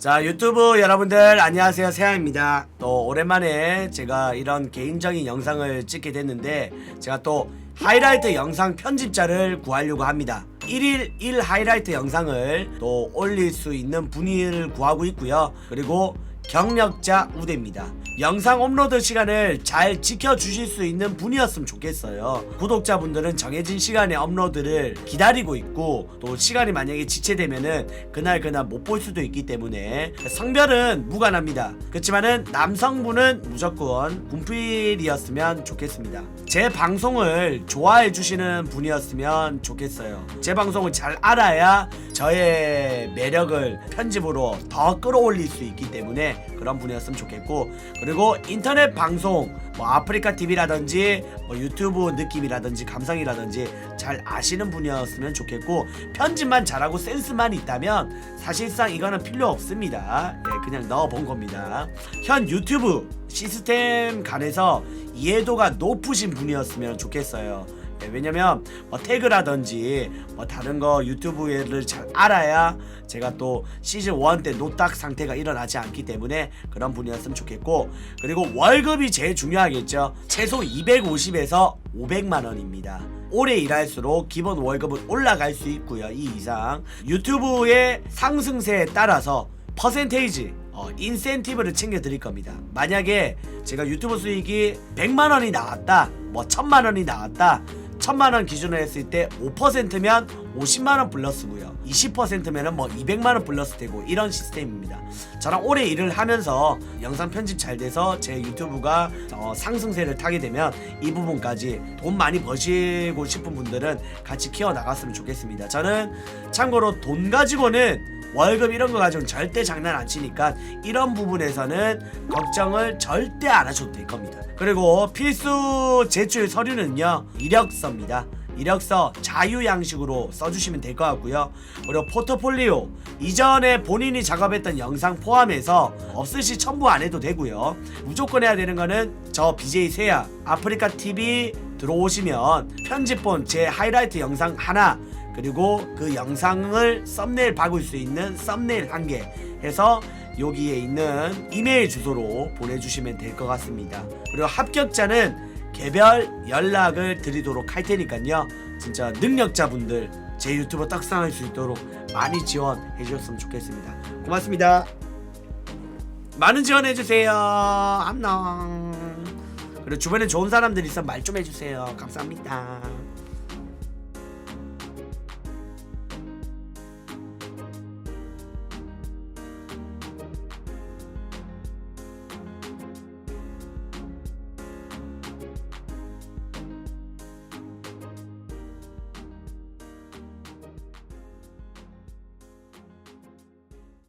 자 유튜브 여러분들 안녕하세요. 세양입니다. 또 오랜만에 제가 이런 개인적인 영상을 찍게 됐는데 제가 또 하이라이트 영상 편집자를 구하려고 합니다. 1일 1 하이라이트 영상을 또 올릴 수 있는 분을 구하고 있고요. 그리고 경력자 우대입니다. 영상 업로드 시간을 잘 지켜주실 수 있는 분이었으면 좋겠어요. 구독자분들은 정해진 시간에 업로드를 기다리고 있고 또 시간이 만약에 지체되면은 그날 그날 못 볼 수도 있기 때문에 성별은 무관합니다. 그렇지만은 남성분은 무조건 군필이었으면 좋겠습니다. 제 방송을 좋아해 주시는 분이었으면 좋겠어요. 제 방송을 잘 알아야 저의 매력을 편집으로 더 끌어올릴 수 있기 때문에 그런 분이었으면 좋겠고 그리고 인터넷 방송 뭐 아프리카 TV라든지 뭐 유튜브 느낌이라든지 감성이라든지 잘 아시는 분이었으면 좋겠고 편집만 잘하고 센스만 있다면 사실상 이거는 필요 없습니다. 예, 그냥 넣어본 겁니다. 현 유튜브 시스템 간에서 이해도가 높으신 분이었으면 좋겠어요. 예, 왜냐면 뭐 태그라든지 뭐 다른 거 유튜브를 잘 알아야 제가 또 시즌 1 때 노딱 상태가 일어나지 않기 때문에 그런 분이었으면 좋겠고 그리고 월급이 제일 중요하겠죠. 최소 250에서 500만 원입니다. 오래 일할수록 기본 월급은 올라갈 수 있고요 이 이상. 유튜브의 상승세에 따라서 퍼센테이지 어, 인센티브를 챙겨 드릴 겁니다. 만약에 제가 유튜브 수익이 100만 원이 나왔다, 뭐 1000만 원이 나왔다, 1000만 원 기준으로 했을 때 5%면 50만 원 플러스고요. 20%면은 뭐 200만 원 플러스 되고 이런 시스템입니다. 저랑 오래 일을 하면서 영상 편집 잘 돼서 제 유튜브가 어, 상승세를 타게 되면 이 부분까지 돈 많이 버시고 싶은 분들은 같이 키워 나갔으면 좋겠습니다. 저는 참고로 돈 가지고는 월급 이런 거 가지고는 절대 장난 안 치니까 이런 부분에서는 걱정을 절대 안 하셔도 될 겁니다. 그리고 필수 제출 서류는요 이력서입니다. 이력서 자유 양식으로 써주시면 될 것 같고요. 그리고 포트폴리오 이전에 본인이 작업했던 영상 포함해서 없으시 첨부 안 해도 되고요. 무조건 해야 되는 거는 저 BJ 세야 아프리카 TV 들어오시면 편집본 제 하이라이트 영상 하나 그리고 그 영상을 썸네일 박을 수 있는 썸네일 한 개 해서 여기에 있는 이메일 주소로 보내주시면 될 것 같습니다. 그리고 합격자는 개별 연락을 드리도록 할 테니까요. 진짜 능력자분들 제 유튜브 떡상할 수 있도록 많이 지원해 주셨으면 좋겠습니다. 고맙습니다. 많은 지원해 주세요. 안녕. 그리고 주변에 좋은 사람들 있으면 말 좀 해주세요. 감사합니다.